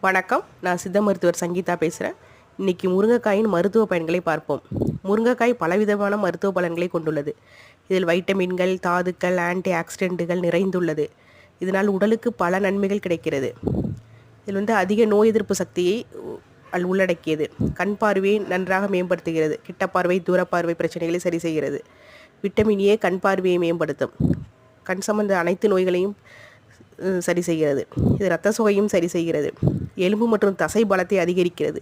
வணக்கம். நான் சித்த மருத்துவர் சங்கீதா பேசுகிறேன் இன்றைக்கி முருங்கைக்காயின் மருத்துவ பயன்களை பார்ப்போம். முருங்கைக்காய் பலவிதமான மருத்துவ பலன்களை கொண்டுள்ளது. இதில் வைட்டமின்கள் தாதுக்கள் ஆன்டி ஆக்சிடென்ட்டுகள் நிறைந்துள்ளது. இதனால் உடலுக்கு பல நன்மைகள் கிடைக்கிறது. இதில் வந்து அதிக நோய் எதிர்ப்பு சக்தியை அல் உள்ளடக்கியது. கண் பார்வையை நன்றாக மேம்படுத்துகிறது. கிட்ட பார்வை தூரப்பார்வை பிரச்சனைகளை சரி செய்கிறது. விட்டமின் ஏ கண் பார்வையை மேம்படுத்தும். கண் சம்பந்த அனைத்து நோய்களையும் சரி செய்கிறது. இது இரத்த சுகையும் சரி செய்கிறது. எலும்பு மற்றும் தசை பலத்தை அதிகரிக்கிறது.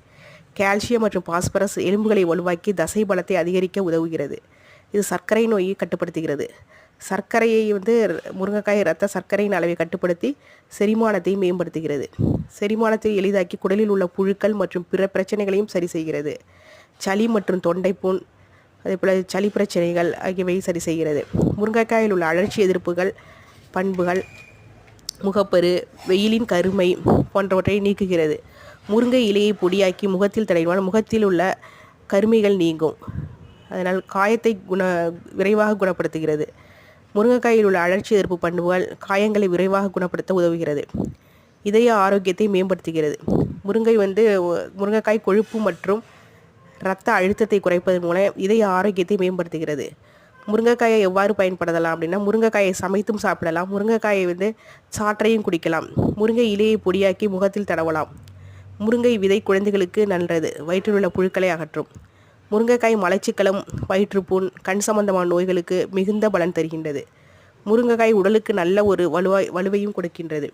கால்சியம் மற்றும் பாஸ்பரஸ் எலும்புகளை வலுவாக்கி தசை பலத்தை அதிகரிக்க உதவுகிறது. இது சர்க்கரை நோயை கட்டுப்படுத்துகிறது. சர்க்கரையை வந்து முருங்கைக்காய் இரத்த சர்க்கரையின் அளவை கட்டுப்படுத்தி செரிமானத்தை மேம்படுத்துகிறது. செரிமானத்தை எளிதாக்கி குடலில் உள்ள புழுக்கள் மற்றும் பிற பிரச்சனைகளையும் சரி செய்கிறது. சளி மற்றும் தொண்டைப்புண் அதே போல் சளி பிரச்சனைகள் ஆகியவை சரி செய்கிறது. முருங்கைக்காயில் உள்ள அழற்சி எதிர்ப்புகள் பண்புகள் முகப்பரு வெயிலின் கருமை போன்றவற்றை நீக்குகிறது. முருங்கை இலையை பொடியாக்கி முகத்தில் தடவினால் முகத்தில் உள்ள கருமைகள் நீங்கும். அதனால் காயத்தை குண விரைவாக குணப்படுத்துகிறது. முருங்கைக்காயில் உள்ள அழற்சி எதிர்ப்பு பண்புகள் காயங்களை விரைவாக குணப்படுத்த உதவுகிறது. இதய ஆரோக்கியத்தை மேம்படுத்துகிறது. முருங்கை வந்து முருங்கைக்காய் கொழுப்பு மற்றும் இரத்த அழுத்தத்தை குறைப்பதன் மூலம் இதய ஆரோக்கியத்தை மேம்படுத்துகிறது. முருங்கைக்காயை எவ்வாறு பயன்படுத்தலாம் அப்படின்னா முருங்கைக்காயை சமைத்தும் சாப்பிடலாம். முருங்கைக்காயை வந்து சாற்றையும் குடிக்கலாம். முருங்கை இலையை பொடியாக்கி முகத்தில் தடவலாம். முருங்கை விதை குழந்தைகளுக்கு நல்லது. வயிற்றில் உள்ள புழுக்களை அகற்றும். முருங்கைக்காய் மலச்சிக்கலம் வயிற்றுப்புண் கண் சம்பந்தமான நோய்களுக்கு மிகுந்த பலன் தருகின்றது. முருங்கைக்காய் உடலுக்கு நல்ல ஒரு வலுவாய் வலுவையும் கொடுக்கின்றது.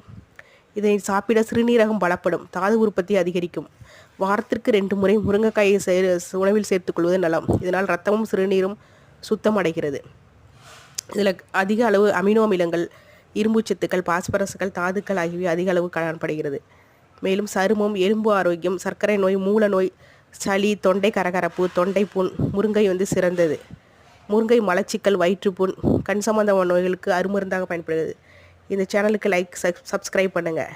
இதை சாப்பிட சிறுநீரகம் பலப்படும். தாது உற்பத்தி அதிகரிக்கும். வாரத்திற்கு ரெண்டு முறை முருங்கைக்காயை சே உணவில் சேர்த்துக்கொள்வது நலம். இதனால் ரத்தமும் சிறுநீரும் சுத்தமடைகிறது. இதில் அதிக அளவு அமினோ அமிலங்கள் இரும்புச்சத்துக்கள் பாஸ்பரஸ்கள் தாதுக்கள் ஆகியவை அதிக அளவு காணப்படுகிறது. மேலும் சருமம் எலும்பு ஆரோக்கியம் சர்க்கரை நோய் மூல நோய் சளி தொண்டை கரகரப்பு தொண்டை புண் முருங்கை வந்து சிறந்தது. முருங்கை மலச்சிக்கல் வயிற்றுப்புண் கண் சம்பந்தமான நோய்களுக்கு அருமருந்தாக பயன்படுகிறது. இந்த சேனலுக்கு லைக் சப்ஸ்கிரைப் பண்ணுங்கள்